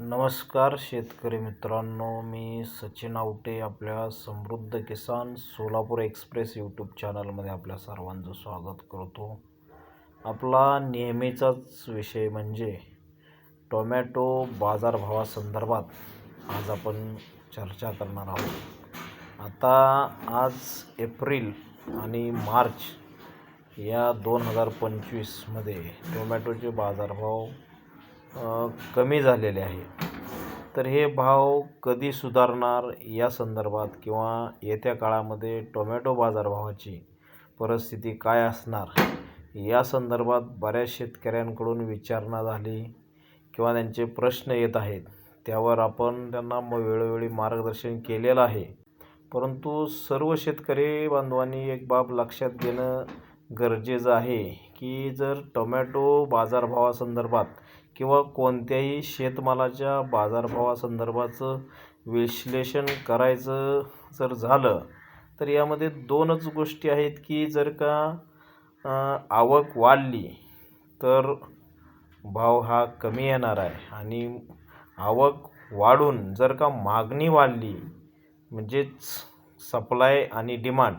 नमस्कार शेतकरी मित्रांनो मी सचिन आवटे आपल्या समृद्ध किसान सोलापूर एक्सप्रेस यूट्यूब चॅनलमध्ये आपल्या सर्वांचं स्वागत करतो. आपला नेहमीचाच विषय म्हणजे टोमॅटो बाजारभावासंदर्भात आज आपण चर्चा करणार आहोत. आता आज एप्रिल आणि मार्च या दोन हजार पंचवीसमध्ये टोमॅटोचे बाजारभाव कमी झालेले आहे. तर हे भाव कधी सुधारणार या संदर्भात किंवा येत्या काळामध्ये टोमॅटो बाजारभावाची परिस्थिती काय असणार या संदर्भात बऱ्याच शेतकऱ्यांकडून विचारणा झाली किंवा त्यांचे प्रश्न येत आहेत त्यावर आपण त्यांना म वेळोवेळी मार्गदर्शन केलेलं आहे. परंतु सर्व शेतकरी बांधवांनी एक बाब लक्षात घेणं गरजेचं आहे. की जर टोमॅटो बाजारभावासंदर्भात किंवा कोणत्याही शेतमालाच्या बाजारभावासंदर्भाचं विश्लेषण करायचं जर झालं तर यामध्ये दोनच गोष्टी आहेत की जर का आवक वाढली तर भाव हा कमी येणार आहे आणि आवक वाढून जर का मागणी वाढली म्हणजेच सप्लाय आणि डिमांड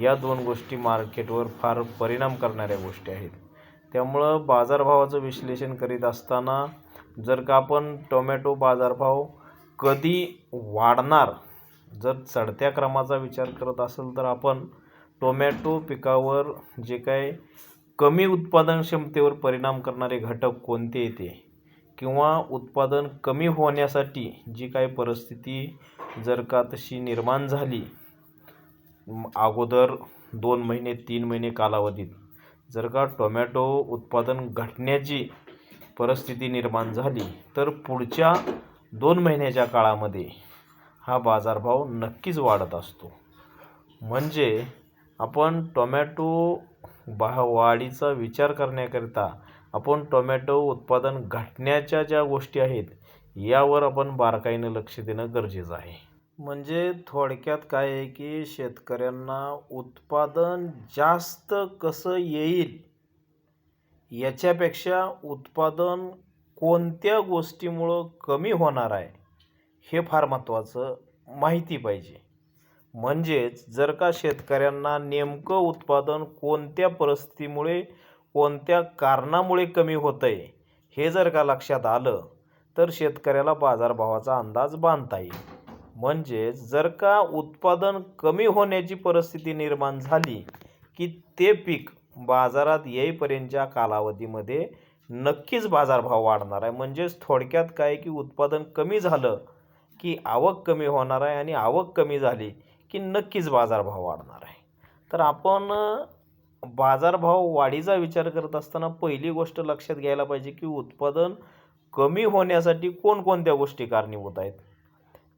या दोन गोष्टी मार्केटवर फार परिणाम करणाऱ्या गोष्टी आहेत. त्यामुळं बाजारभावाचं विश्लेषण करीत असताना जर का आपण टोमॅटो बाजारभाव कधी वाढणार जर चढत्या क्रमाचा विचार करत असेल तर आपण टोमॅटो पिकावर जे काय कमी उत्पादन क्षमतेवर परिणाम करणारे घटक कोणते येते किंवा उत्पादन कमी होण्यासाठी जी काही परिस्थिती जर का तशी निर्माण झाली अगोदर दोन महिने तीन महिने कालावधीत. जर का टोमॅटो उत्पादन घटण्याची परिस्थिती निर्माण झाली तर पुढच्या दोन महिन्याच्या काळामध्ये हा बाजारभाव नक्कीच वाढत असतो. म्हणजे आपण टोमॅटो बा वाढीचा विचार करण्याकरिता आपण टोमॅटो उत्पादन घटण्याच्या ज्या गोष्टी आहेत यावर आपण बारकाईनं लक्ष देणं गरजेचं आहे. म्हणजे थोडक्यात काय आहे की शेतकऱ्यांना उत्पादन जास्त कसं येईल याच्यापेक्षा उत्पादन कोणत्या गोष्टीमुळं कमी होणार आहे हे फार महत्त्वाचं माहिती पाहिजे. म्हणजेच जर का शेतकऱ्यांना नेमकं उत्पादन कोणत्या परिस्थितीमुळे कोणत्या कारणामुळे कमी होतं आहे हे जर का लक्षात आलं तर शेतकऱ्याला बाजारभावाचा अंदाज बांधता येईल. म्हणजेच जर का उत्पादन कमी होण्याची परिस्थिती निर्माण झाली की ते पीक बाजारात येईपर्यंतच्या कालावधीमध्ये नक्कीच बाजारभाव वाढणार आहे. म्हणजेच थोडक्यात काय की उत्पादन कमी झालं की आवक कमी होणार आहे आणि आवक कमी झाली की नक्कीच बाजारभाव वाढणार आहे. तर आपण बाजारभाव वाढीचा विचार करत असताना पहिली गोष्ट लक्षात घ्यायला पाहिजे की उत्पादन कमी होण्यासाठी कोणकोणत्या गोष्टी कारणीभूत आहेत?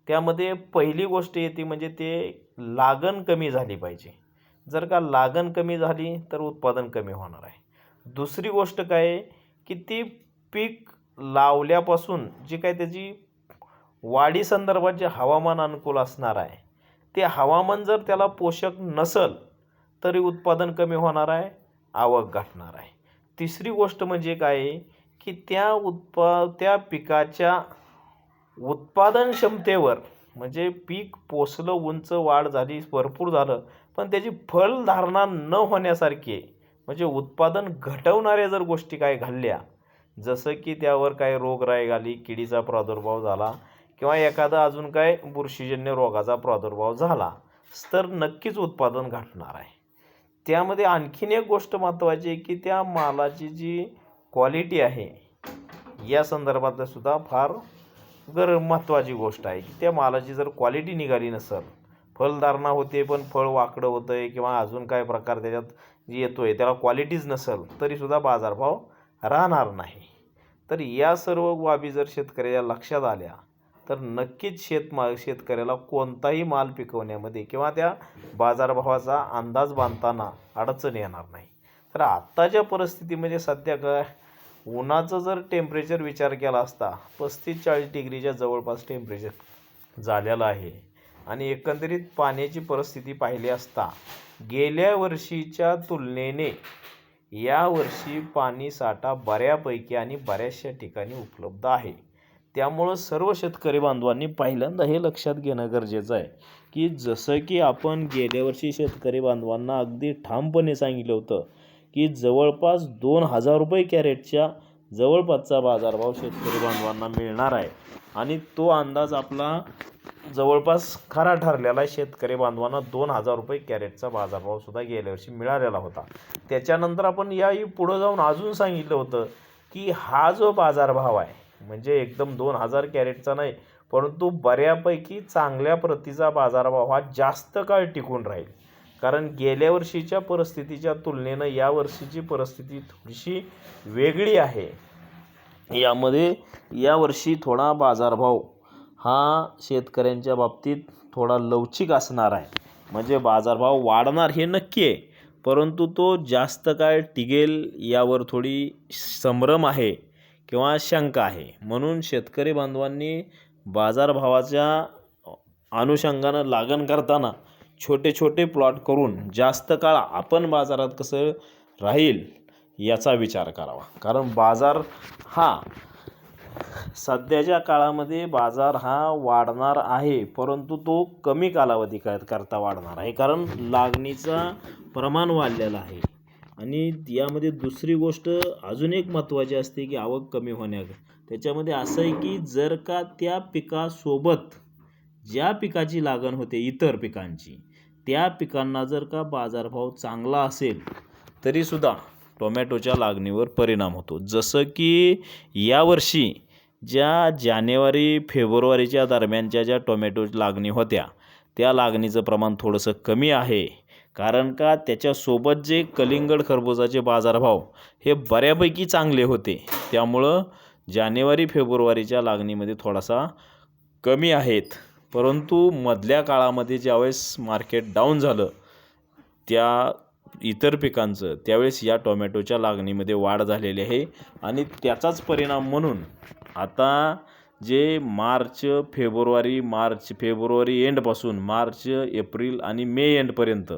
त्यामध्ये पहिली गोष्ट येते म्हणजे ते लागण कमी झाली पाहिजे. जर का लागण कमी झाली तर उत्पादन कमी होणार आहे. दुसरी गोष्ट काय आहे की ती पीक लावल्यापासून जी काय त्याची वाढी संदर्भात जे हवामान अनुकूल असणार आहे ते हवामान जर त्याला पोषक नसल तरी उत्पादन कमी होणार आहे आवक गाठणार आहे. तिसरी गोष्ट म्हणजे काय की त्या उत्पा त्या पिकाच्या उत्पादन क्षमतेवर म्हणजे पीक पोचलं उंच वाढ झाली भरपूर झालं पण त्याची फलधारणा न होण्यासारखी आहे. म्हणजे उत्पादन घटवणाऱ्या जर गोष्टी काय घडल्या जसं की त्यावर काय रोगराई आली किडीचा प्रादुर्भाव झाला किंवा एखादा अजून काय बुरशीजन्य रोगाचा प्रादुर्भाव झाला तर नक्कीच उत्पादन घटणार आहे. त्यामध्ये आणखीन एक गोष्ट महत्त्वाची आहे की त्या मालाची जी क्वालिटी आहे या संदर्भात सुद्धा फार गर महत्त्वाची गोष्ट आहे की त्या मालाची जर क्वालिटी निघाली नसेल फलधारणा होते पण फळ वाकडं होतं आहे किंवा अजून काय प्रकार त्याच्यात येतो आहे त्याला क्वालिटीज नसेल तरीसुद्धा बाजारभाव राहणार नाही. तर या सर्व बाबी जर शेतकऱ्याच्या लक्षात आल्या तर नक्कीच शेतमा शेतकऱ्याला कोणताही माल पिकवण्यामध्ये किंवा त्या बाजारभावाचा अंदाज बांधताना अडचण येणार नाही. तर आत्ताच्या परिस्थितीमध्ये सध्या काय उन्हाचं जर टेम्परेचर विचार केला असता पस्तीस चाळीस डिग्रीच्या जवळपास टेम्परेचर झालेलं आहे. आणि एकंदरीत पाण्याची परिस्थिती पाहिली असता गेल्या वर्षीच्या तुलनेने यावर्षी पाणी साठा बऱ्यापैकी आणि बऱ्याचशा ठिकाणी उपलब्ध आहे. त्यामुळं सर्व शेतकरी बांधवांनी पहिल्यांदा हे लक्षात घेणं गरजेचं आहे की जसं की आपण गेल्या वर्षी शेतकरी बांधवांना अगदी ठामपणे सांगितलं होतं की जवळपास दोन हजार रुपये कॅरेटच्या जवळपासचा बाजारभाव शेतकरी बांधवांना मिळणार आहे. आणि तो अंदाज आपला जवळपास खरा ठरलेला आहे. शेतकरी बांधवांना दोन हजार रुपये कॅरेटचा बाजारभावसुद्धा गेल्या वर्षी मिळालेला होता. त्याच्यानंतर आपण याही पुढं जाऊन अजून सांगितलं होतं की हा जो बाजारभाव आहे म्हणजे एकदम दोन हजार कॅरेटचा नाही परंतु बऱ्यापैकी चांगल्या प्रतीचा बाजारभाव हा जास्त काळ टिकून राहील. कारण गेल्या वर्षीच्या परिस्थितीच्या तुलनेनं या वर्षीची परिस्थिती थोडीशी वेगळी आहे. यामध्ये यावर्षी थोडा बाजारभाव हा शेतकऱ्यांच्या बाबतीत थोडा लवचिक असणार आहे. म्हणजे बाजारभाव वाढणार हे नक्की आहे परंतु तो जास्त काळ टिकेल यावर थोडी संभ्रम आहे किंवा शंका आहे. म्हणून शेतकरी बांधवांनी बाजारभावाच्या अनुषंगानं लागण करताना छोटे छोटे प्लॉट करून जास्त काळ आपण बाजारात कसं राहील याचा विचार करावा. कारण बाजार हा सध्याच्या काळामध्ये बाजार हा वाढणार आहे परंतु तो कमी कालावधी कर करता वाढणार आहे. कारण लागणीचा प्रमाण वाढलेलं आहे. आणि यामध्ये दुसरी गोष्ट अजून एक महत्त्वाची असते की आवक कमी होण्या त्याच्यामध्ये असं आहे की जर का त्या पिकासोबत ज्या पिकाची लागण होते इतर पिकांची त्या पिकांना जर का बाजारभाव चांगला असेल तरीसुद्धा टोमॅटोच्या लागणीवर परिणाम होतो. जसं की यावर्षी ज्या जानेवारी फेब्रुवारीच्या दरम्यानच्या ज्या टोमॅटो लागणी होत्या त्या लागणीचं प्रमाण थोडंसं कमी आहे. कारण का त्याच्यासोबत जे कलिंगड खरबुजाचे बाजारभाव हे बऱ्यापैकी चांगले होते. त्यामुळं जानेवारी फेब्रुवारीच्या लागणीमध्ये थोडासा कमी आहेत. परंतु मधल्या काळामध्ये ज्यावेळेस मार्केट डाऊन झालं त्या इतर पिकांचं त्यावेळेस या टोमॅटोच्या लागणीमध्ये वाढ झालेली आहे. आणि त्याचाच परिणाम म्हणून आता जे मार्च फेब्रुवारी मार्च फेब्रुवारी एंडपासून मार्च एप्रिल आणि मे एंडपर्यंत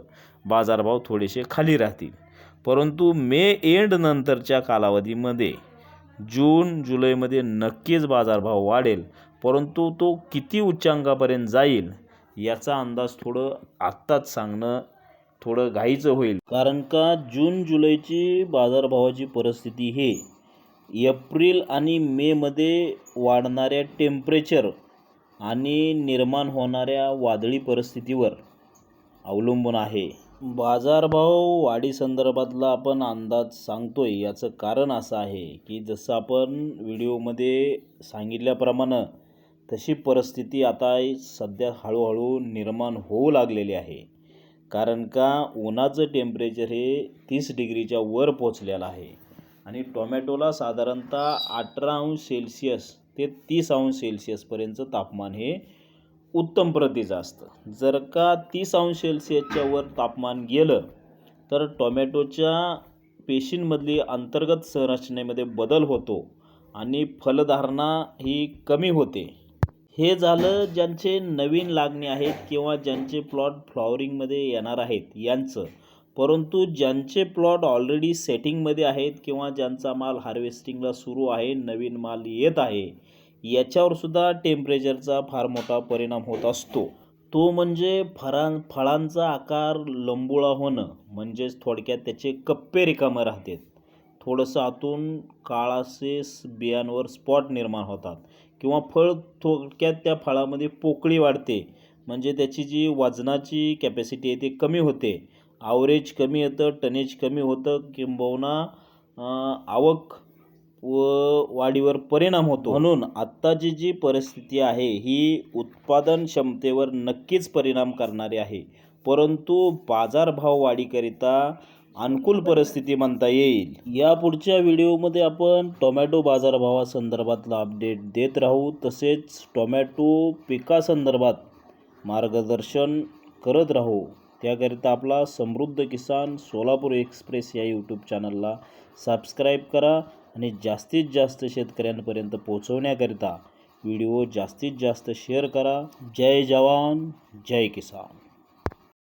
बाजारभाव थोडेसे खाली राहतील. परंतु मे एंड नंतरच्या कालावधीमध्ये जून जुलैमध्ये नक्कीच बाजारभाव वाढेल. परंतु तो किती उच्चांकापर्यंत जाईल याचा अंदाज थोडं आत्ताच सांगणं थोडं घाईचं होईल. कारण का जून जुलैची बाजारभावाची परिस्थिती हे एप्रिल आणि मेमध्ये वाढणाऱ्या टेम्परेचर आणि निर्माण होणाऱ्या वादळी परिस्थितीवर अवलंबून आहे. बाजारभाव वाढीसंदर्भातला आपण अंदाज सांगतो आहे याचं कारण असं आहे की जसं आपण व्हिडिओमध्ये सांगितल्याप्रमाणे तशी परिस्थिती आता सध्या हळूहळू निर्माण होऊ लागलेली आहे. कारण का उन्हाचं टेम्परेचर हे तीस डिग्रीच्या वर पोचलेलं आहे. आणि टोमॅटोला साधारणतः अठरा अंश सेल्सिअस ते तीस अंश सेल्सिअसपर्यंतचं तापमान हे उत्तम प्रतीचं असतं. जर का तीस अंश सेल्सिअसच्या वर तापमान गेलं तर टोमॅटोच्या पेशींमधली अंतर्गत संरचनेमध्ये बदल होतो आणि फलधारणा ही कमी होते. हे झालं ज्यांचे नवीन लागणे आहेत किंवा ज्यांचे प्लॉट फ्लॉवरिंगमध्ये येणार आहेत यांचं. परंतु ज्यांचे प्लॉट ऑलरेडी सेटिंगमध्ये आहेत किंवा ज्यांचा माल हार्वेस्टिंगला सुरू आहे नवीन माल येत आहे याच्यावरसुद्धा टेम्परेचरचा फार मोठा परिणाम होत असतो. तो म्हणजे फरां फळांचा आकार लंबुळा होणं म्हणजेच थोडक्यात त्याचे कप्पे रिकामं राहतात. थोडंसं आतून काळासे बियांवर स्पॉट निर्माण होतात. किंवा फळ थोडक्यात त्या फळामध्ये पोकळी वाढते. म्हणजे त्याची जी वजनाची कॅपॅसिटी आहे ती कमी होते. आवरेज कमी येतं टनेज कमी होतं किंबहुना आवक व वाढीवर परिणाम होतो. म्हणून आत्ताची जी परिस्थिती आहे ही उत्पादन क्षमतेवर नक्कीच परिणाम करणारी आहे. परंतु बाजारभाव वाढीकरिता अनुकूल परिस्थिती म्हणता येईल. या पुढच्या व्हिडिओमध्ये आपण टोमॅटो बाजारभावासंदर्भातला अपडेट देत राहू. तसेच टोमॅटो पिकासंदर्भात मार्गदर्शन करत राहू. त्याकरिता आपला समृद्ध किसान सोलापूर एक्सप्रेस या यूट्यूब चॅनलला सबस्क्राईब करा आणि जास्तीत जास्त शेतकऱ्यांपर्यंत पोहोचवण्याकरिता व्हिडिओ जास्तीत जास्त शेअर करा. जय जवान जय किसान.